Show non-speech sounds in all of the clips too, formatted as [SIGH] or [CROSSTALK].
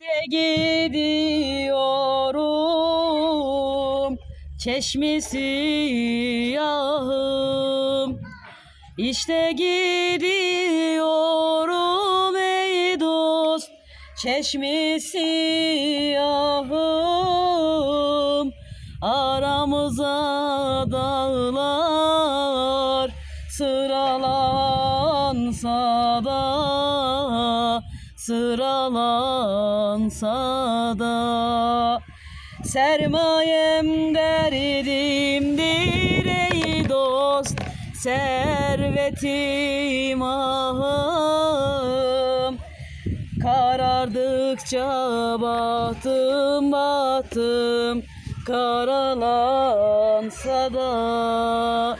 İşte gidiyorum. Çeşmesi yahım İşte gidiyorum ey dost. Çeşmesi yahım sıralansa da Sermayem derdimdir ey dost Servetim ahım. Karardıkça bahtım bahtım Karalansa da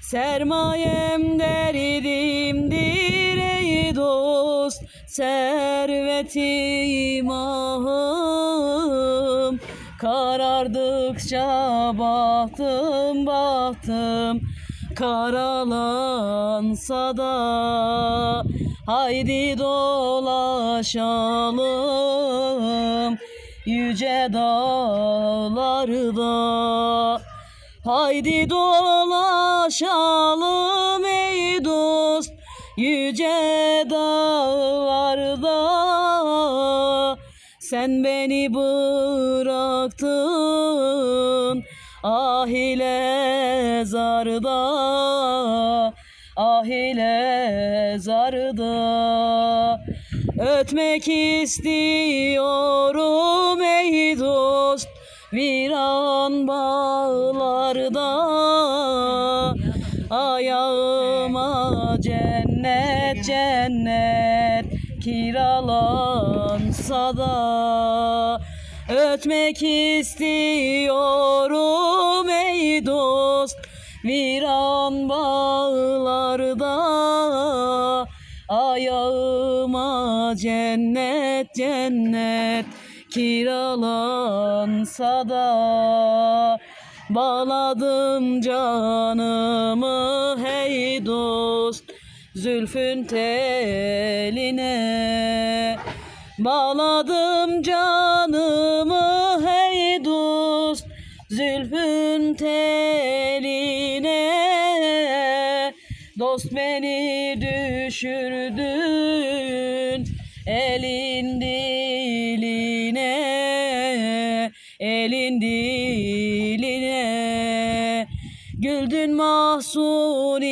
Sermayem dost Servetim ahım. Karardıkça bahtım bahtım. Karalansa da Haydi dolaşalım. Yüce dağlarda Haydi dolaşalım ey dost. Yüce dağlarda Sen beni bıraktın Ah ile zarda Ah ile zarda. Ötmek istiyorum ey dost Viran bağlarda. Ayağıma cennet cennet Kiralansa da Ötmek istiyorum ey dost. Viran bağlarda Ayağıma cennet cennet Kiralansa da Bağladım canımı hey dost. Zülfün teline Bağladım canımı hey dost Zülfün teline. Dost beni düşürdün elin diline Elin diline. Güldün mahzuninin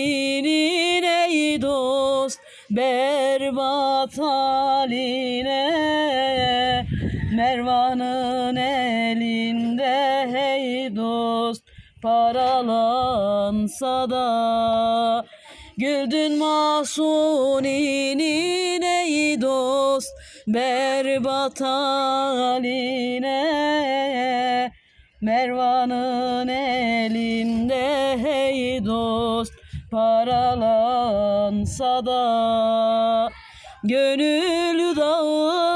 ey dost Berbat haline Paralansa da Güldün mahzuninin ey dost Berbat haline? Mervan'ın elinde hey dost Paralansa da Gönül dağı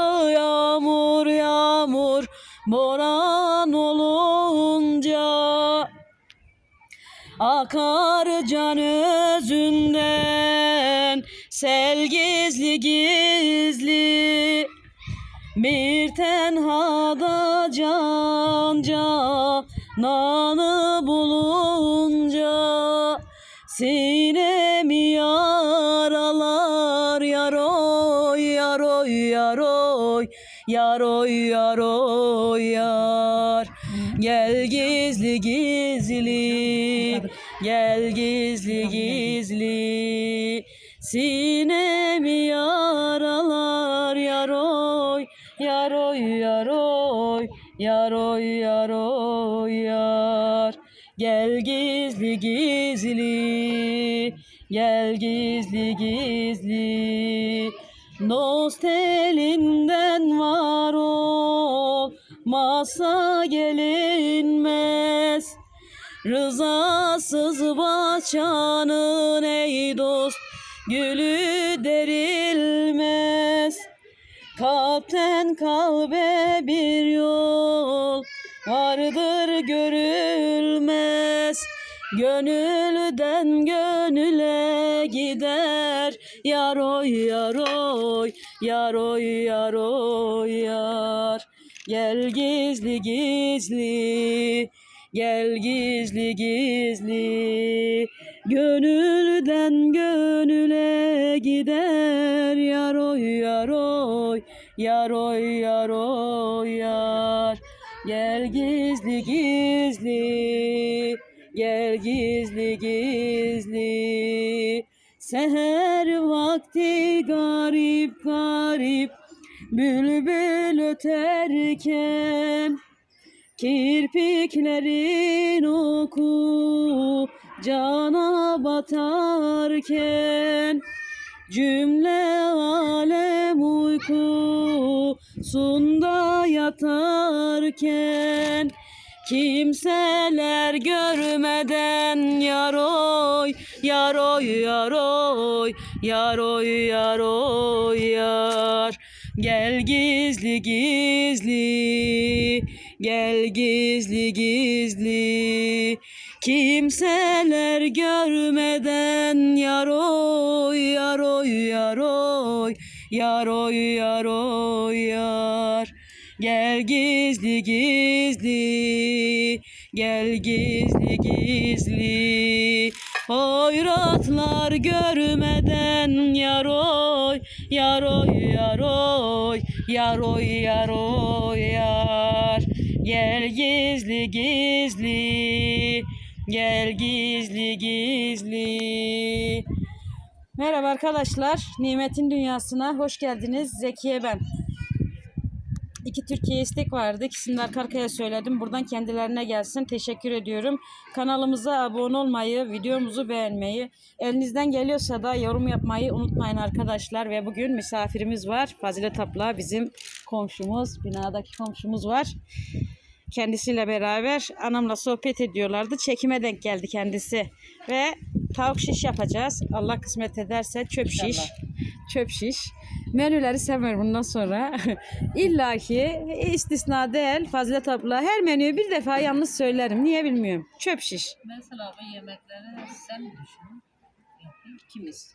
Can özünden Sel gizli gizli Bir tenhada can cananı bulunca Sinemi yaralar yaroy yaroy yaroy Yaroy yaroy yar. Gel gizli gizli Gel gizli gizli Sinemi yaralar yaroy Yaroy yaroy Yaroy yaroy yar. Gel gizli gizli Gel gizli gizli Dost elinden var ol Masa gelinmez Rızasız bahçanın ey dost Gülü derilmez. Kalpten kalbe bir yol Vardır görülmez. Gönülden gönüle gider Yaroy yaroy Yaroy yaroy yar. Gel gizli gizli Gel gizli gizli Gönülden gönüle gider. Yaroy yaroy Yaroy yaroy yar. Gel gizli gizli Gel gizli gizli. Seher vakti garip garip Bülbül öterken Kirpiklerin oku cana batarken Cümle alem uykusunda yatarken Kimseler görmeden yaroy, yaroy, yaroy, yaroy, yaroy, yar. Gel gizli gizli, gel gizli gizli. Kimseler görmeden yaroy, yaroy, yaroy, yaroy, yaroy, yar. Gel gizli gizli, gel gizli gizli. Hoyratlar görmeden yaroy, yaroy, yaroy, yaroy, yaroy, yar. Gizli gizli, gel gizli gizli. Merhaba arkadaşlar, Nimet'in Dünyası'na hoş geldiniz. Zekiye ben. İki Türkiye istek vardı. İkisini de arka arkaya söyledim. Buradan kendilerine gelsin. Teşekkür ediyorum. Kanalımıza abone olmayı, videomuzu beğenmeyi, elinizden geliyorsa da yorum yapmayı unutmayın arkadaşlar. Ve bugün misafirimiz var. Fazilet abla bizim komşumuz, binadaki komşumuz var. Kendisiyle beraber anamla sohbet ediyorlardı. Çekime denk geldi kendisi. Ve tavuk şiş yapacağız. Allah kısmet ederse çöp şiş. İnşallah. Çöp şiş. Menüleri sever bundan sonra. [LAUGHS] İlla ki istisna değil Fazilet abla. Her menüyü bir defa yalnız söylerim. Niye bilmiyorum. Çöp şiş. Mesela bu yemekleri sen mi düşün? Yapayım. Kimiz?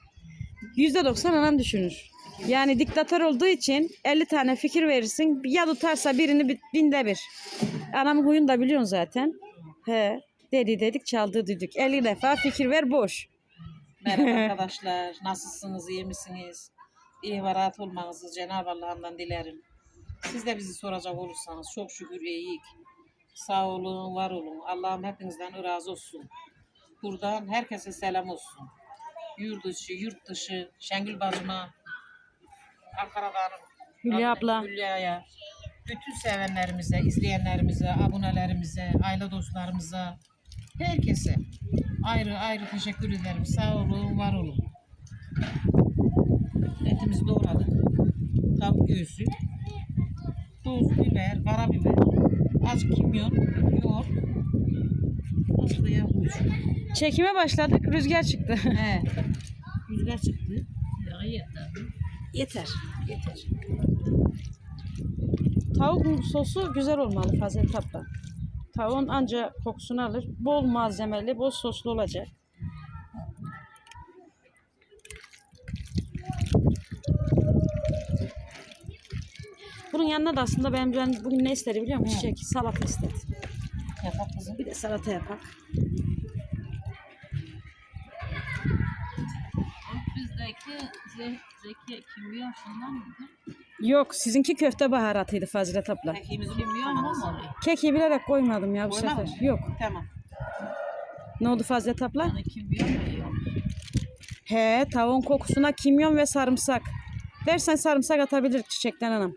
%90 anam düşünür. Yani diktatör olduğu için 50 tane fikir verirsin. Ya tutarsa birini bi- binde bir. Anamın huyunu da biliyorsun zaten. He. Dedi dedik çaldı düdük. 50 defa fikir ver boş. Merhaba [LAUGHS] arkadaşlar. Nasılsınız? iyi misiniz? İyi ve rahat olmanızı Cenab-ı Allah'ından dilerim. Siz de bizi soracak olursanız çok şükür iyiyik. Sağ olun, var olun. Allah'ım hepinizden razı olsun. Buradan herkese selam olsun. Yurt dışı, yurt dışı, Şengül bacıma, Ankara'dan Hülya abla. Hülya'ya, bütün sevenlerimize, izleyenlerimize, abonelerimize, aile dostlarımıza, herkese ayrı ayrı teşekkür ederim. Sağ olun, var olun. Etimizi doğradık. Tavuk göğsü, tuz, biber, karabiber, azıcık kimyon, yoğurt, azıcık koyacağım. Çekime başladık. Rüzgar çıktı. [LAUGHS] He. Rüzgar çıktı. Yeter. Yeter. Tavuk sosu güzel olmalı Fazilet abla. Tavuğun anca kokusunu alır. Bol malzemeli, bol soslu olacak. Bunun yanına da aslında ben, ben bugün ne istedi biliyor musun? Çiçek, salata istedi. Yapak kızım. Bir de salata yapak. Bizdeki ze zeki kimya şundan mıydı? Yok, sizinki köfte baharatıydı Fazilet abla. Kekiğimizi Kimya mı mı? Keki bilerek koymadım ya bu Koymadın sefer. mı? Yok. Tamam. Ne oldu Fazilet abla? Kimya mı yok? He, tavuğun kokusuna kimyon ve sarımsak. Dersen sarımsak atabilir çiçekten anam.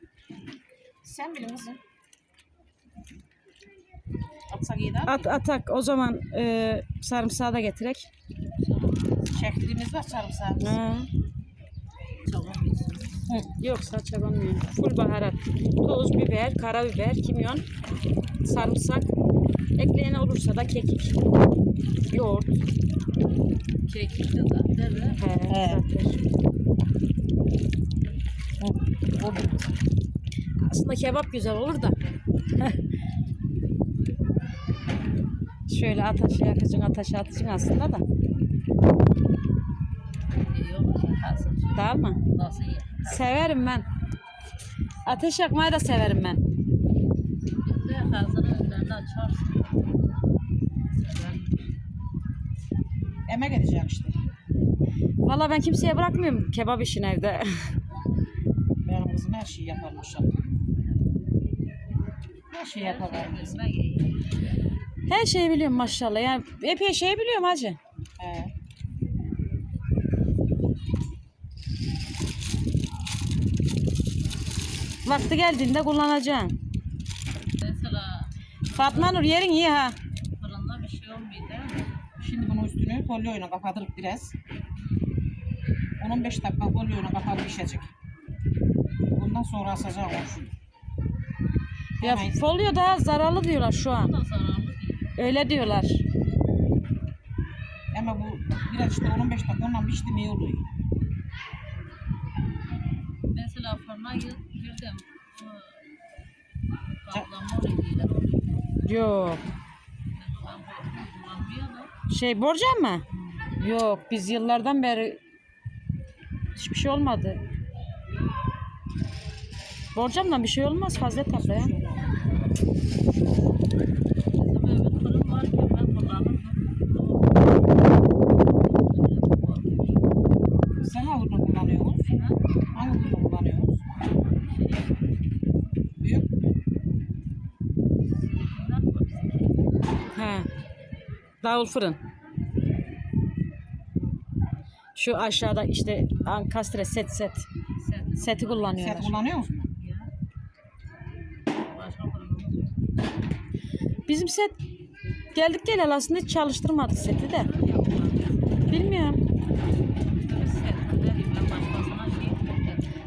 Sen bilin kızım. Atsak iyi değil mi? At atak o zaman e, sarımsağı da getirek. Çektiğimiz var sarımsağımız. Ha. Biz. Yok salça konmuyor. Full baharat. Toz, biber, karabiber, kimyon, sarımsak. Ekleyen olursa da kekik. Yoğurt. Kekik de zaten de. He, He. zaten. O Aslında kebap güzel olur da. [LAUGHS] Şöyle ateşe yakacaksın, ateşe atacaksın aslında da. Değil mi? Nasıl ye? Severim ben. Ateş yakmayı da severim ben. Emek edeceksin işte. Valla ben kimseye bırakmıyorum kebap işini evde. [LAUGHS] Benim kızım her şeyi yapar maşallah. Her şeyi yapar. Her şeyi biliyorum maşallah. Yani epey şey biliyorum hacı. He. Vakti geldiğinde kullanacaksın. Mesela Fatma Nur yerin iyi ha. fırında bir şey olmuyor? Şimdi bunun üstünü folyoyla kapatırıp biraz. 10-15 dakika folyoyla kapalı pişecek. Bundan sonra asacağım onu. Ya Hemen- folyo daha zararlı diyorlar şu Bu an. da zararlı değil. Öyle diyorlar. Ama bu biraz işte 15 dakika ondan pişti mi iyi oluyor. Mesela fırına gir- oluyor. Yok. Şey borcam mı? Yok biz yıllardan beri hiçbir şey olmadı. Borcamdan bir şey olmaz fazla tatlı ya. Bizim öbür fırın ben Davul fırın. Şu aşağıda işte ankastre set set. Seti kullanıyorlar. Set kullanıyor musun? Bizim set geldik değil aslında hiç çalıştırmadık seti de. Bilmiyorum.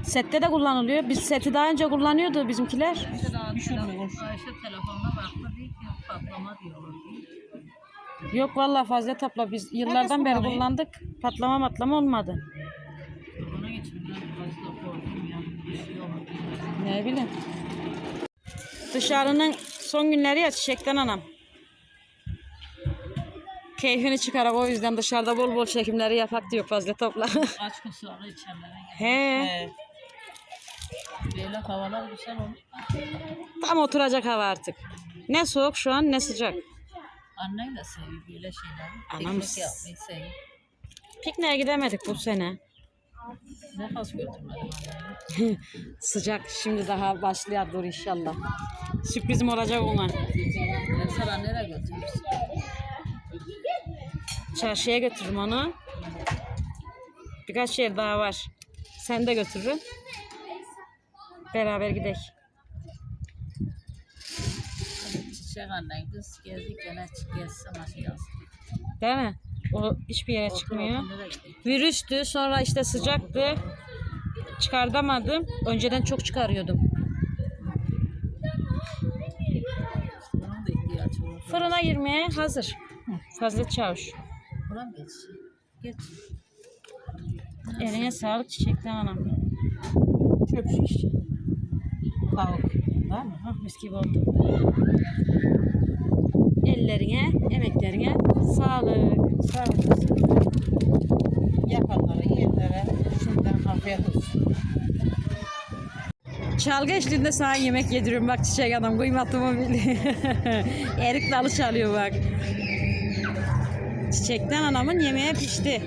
Sette de kullanılıyor. Biz seti daha önce kullanıyordu bizimkiler. Bir şey olmuyor. Ayşe telefonuna baktı ki patlama. Yok vallahi fazla tapla biz yıllardan beri kullanıyor? kullandık. Patlama matlama olmadı. Onun için ben fazla korktum ya. Bir şey. Ne bileyim. Dışarının son günleri ya çiçekten anam. Keyfini çıkarak o yüzden dışarıda bol bol çekimleri yapak diyor fazla topla. [LAUGHS] Aç kusurları içerlere. He. He. Böyle havalar güzel olur. Tam oturacak hava artık. Ne soğuk şu an ne sıcak. Seviyor böyle şeyleri. Anam Piknik yapmayı seviyor. Pikniğe gidemedik bu sene. Ne faz götürmedim. [LAUGHS] Sıcak şimdi daha başlıyor dur inşallah. Sürprizim olacak ona. Mesela nereye götürürsün? Çarşıya götürürüm onu. Birkaç yer daha var. Sen de götürürüm. Beraber gidelim. Annen kız gezdik gene gezse yazsın. Değil mi? O hiçbir yere çıkmıyor. Virüstü sonra işte sıcaktı. Çıkartamadım. Önceden çok çıkarıyordum. Bunun da ihtiyacı var. Fırına girmeye hazır. Fazla çavuş. Geç. Eline sağlık çiçekten anam. Çöp şiş. Tavuk. Değil mi? Ah mis gibi oldu. Ellerine, emeklerine sağlık. Sağ olasın. Yapanlara, yiyenlere şimdiden afiyet olsun. Çalgı eşliğinde sana yemek yediriyorum bak çiçek adam kıymatımı bil. [LAUGHS] Erik dalı çalıyor bak. Çiçekten anamın yemeği pişti.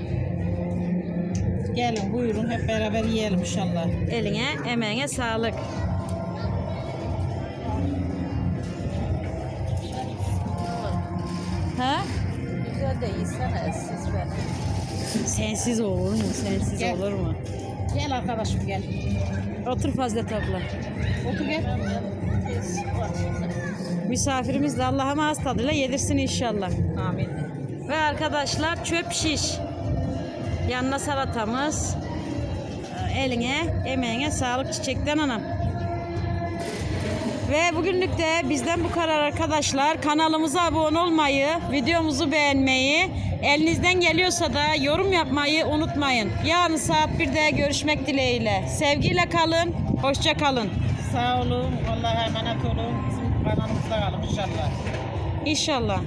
Gelin buyurun hep beraber yiyelim inşallah. Eline, emeğine sağlık. Ha? Güzel de yesene siz beni. Sensiz olur mu? Sensiz Gel. olur mu? Gel arkadaşım gel. Otur fazla topla. Otur gel. Misafirimiz de Allah'a ağız tadıyla yedirsin inşallah. Amin. Ve arkadaşlar çöp şiş. Yanına salatamız. Eline, emeğine sağlık çiçekten anam. Ve bugünlük de bizden bu kadar arkadaşlar. Kanalımıza abone olmayı, videomuzu beğenmeyi, elinizden geliyorsa da yorum yapmayı unutmayın. Yarın saat 1'de görüşmek dileğiyle. Sevgiyle kalın, hoşça kalın. Sağ olun. Allah'a emanet olun. Bizim kanalımızda kalın inşallah. İnşallah.